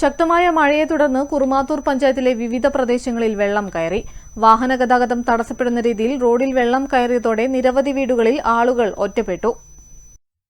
ശക്തമായ മഴയെ തുടർന്ന് കുറുമാത്തൂർ പഞ്ചായത്തിലെ വിവിധ പ്രദേശങ്ങളിൽ വെള്ളം കയറി. വാഹന ഗതാഗതം തടസ്സപ്പെടുന്ന രീതിയിൽ റോഡിൽ വെള്ളം കയറിയതോടെ നിരവധി വീടുകളിൽ ആളുകൾ ഒറ്റപ്പെട്ടു.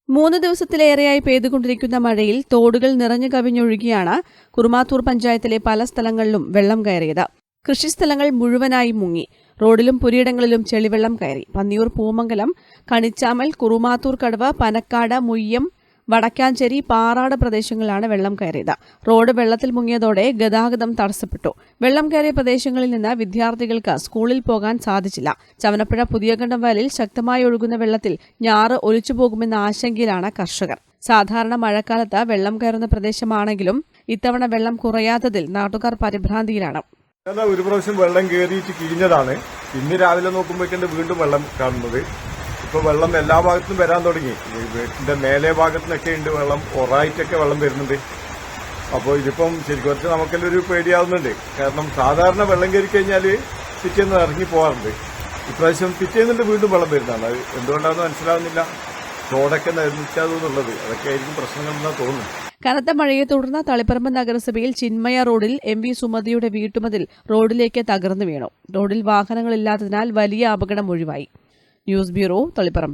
മൂന്ന് ദിവസത്തിലേറെയായി പെയ്തുകൊണ്ടിരിക്കുന്ന മഴയിൽ തോടുകൾ നിറഞ്ഞു കവിഞ്ഞൊഴുകിയാണ് കുറുമാത്തൂർ പഞ്ചായത്തിലെ പല സ്ഥലങ്ങളിലും വെള്ളം കയറിയത്. കൃഷിസ്ഥലങ്ങൾ മുഴുവനായി മുങ്ങി. റോഡിലും പുരയിടങ്ങളിലും ചെളിവെള്ളം കയറി. പന്നിയൂർ പൂമംഗലം കണിച്ചാമൽ കുറുമാത്തൂർ കടവ് പനക്കാട് മുയ്യം വടക്കാഞ്ചേരി പാറാട് പ്രദേശങ്ങളിലാണ് വെള്ളം കയറിയത്. റോഡ് വെള്ളത്തിൽ മുങ്ങിയതോടെ ഗതാഗതം തടസ്സപ്പെട്ടു. വെള്ളം കയറിയ പ്രദേശങ്ങളിൽ നിന്ന് വിദ്യാർത്ഥികൾക്ക് സ്കൂളിൽ പോകാൻ സാധിച്ചില്ല. ചവനപ്പുഴ പുതിയകണ്ഠം വയലിൽ ശക്തമായി ഒഴുകുന്ന വെള്ളത്തിൽ ഞാറ് ഒലിച്ചുപോകുമെന്ന ആശങ്കയിലാണ് കർഷകർ. സാധാരണ മഴക്കാലത്ത് വെള്ളം കയറുന്ന പ്രദേശമാണെങ്കിലും ഇത്തവണ വെള്ളം കുറയാത്തതിൽ നാട്ടുകാർ പരിഭ്രാന്തിയിലാണ്. ഒരു പ്രാവശ്യം വെള്ളം കയറിയിട്ട് കിഴിഞ്ഞതാണ്. ഇന്ന് രാവിലെ നോക്കുമ്പോഴേക്കുണ്ട് വീണ്ടും വെള്ളം കാണുന്നത്. ഇപ്പൊ വെള്ളം എല്ലാ ഭാഗത്തും വരാൻ തുടങ്ങി. വീട്ടിന്റെ മേലെ ഭാഗത്തുനിന്നൊക്കെ ഉണ്ട് വെള്ളം ഒറായിട്ടൊക്കെ വെള്ളം വരുന്നുണ്ട്. അപ്പോൾ ഇതിപ്പം ശരിക്കും കുറച്ച് നമുക്കെല്ലാം ഒരു പേടിയാവുന്നുണ്ട്. കാരണം സാധാരണ വെള്ളം കയറി കഴിഞ്ഞാൽ പിറ്റേന്ന് ഇറങ്ങി പോകാറുണ്ട്. ഇപ്രാവശ്യം പിറ്റേന്നിട്ട് വീണ്ടും വെള്ളം വരുന്നതാണ്. അത് എന്തുകൊണ്ടാണെന്ന് മനസ്സിലാവുന്നില്ല. ചോടൊക്കെ നിർമ്മിച്ചതെന്നുള്ളത് അതൊക്കെ ആയിരിക്കും പ്രശ്നങ്ങളെന്നാണ് തോന്നുന്നു കനത്ത മഴയെ തുടർന്ന് തളിപ്പറമ്പ് നഗരസഭയിൽ ചിന്മയ റോഡിൽ എം വി സുമതിയുടെ വീട്ടുമതിൽ റോഡിലേക്ക് തകർന്നു വീണു. റോഡിൽ വാഹനങ്ങളില്ലാത്തതിനാൽ വലിയ അപകടം ഒഴിവായി. News Bureau, tá ali para